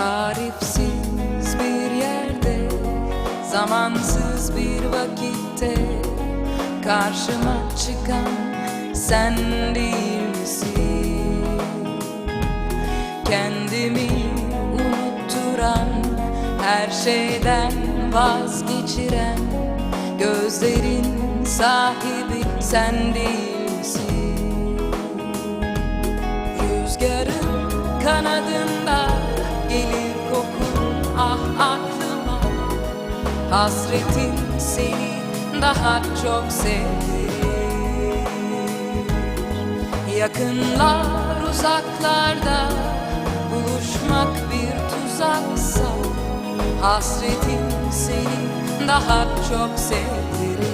Tarifsiz bir yerde Zamansız bir vakitte Karşıma çıkan sen değilsin. Kendimi unutturan Her şeyden vazgeçiren Gözlerin sahibi sen değilsin. Rüzgarın kanadında Hasretin seni daha çok sevdir Yakınlar uzaklarda buluşmak bir tuzaksa Hasretin seni daha çok sevdirir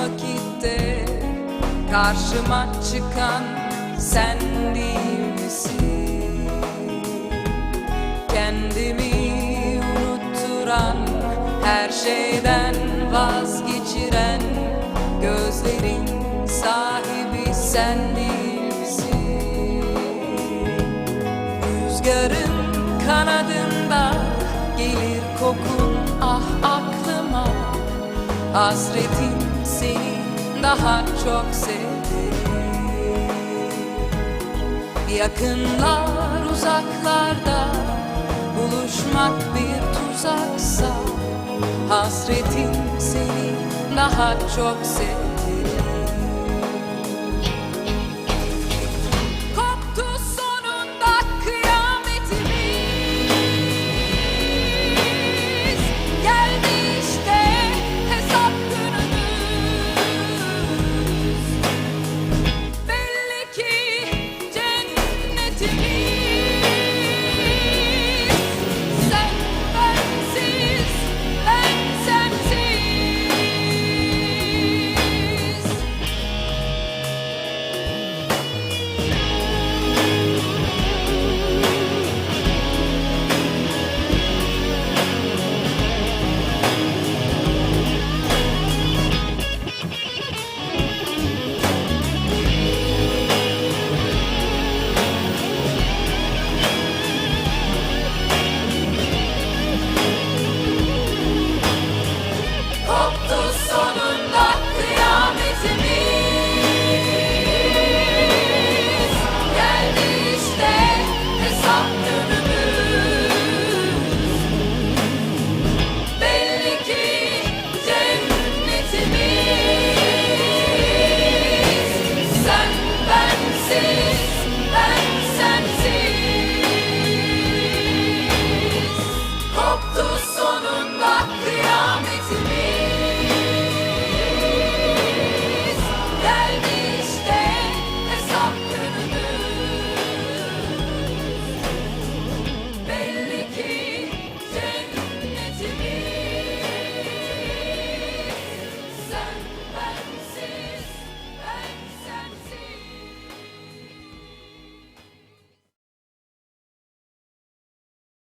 vakitte Karşıma çıkan sen değil misin? Kendimi unutturan Her şeyden vazgeçiren Gözlerin sahibi sen değil misin? Rüzgarın kanadında gelir kokun ah aklıma Hasretin seni daha çok sevdirir Yakınlar uzaklarda buluşmak bir tuzaksa Hasretin seni daha çok sevdirir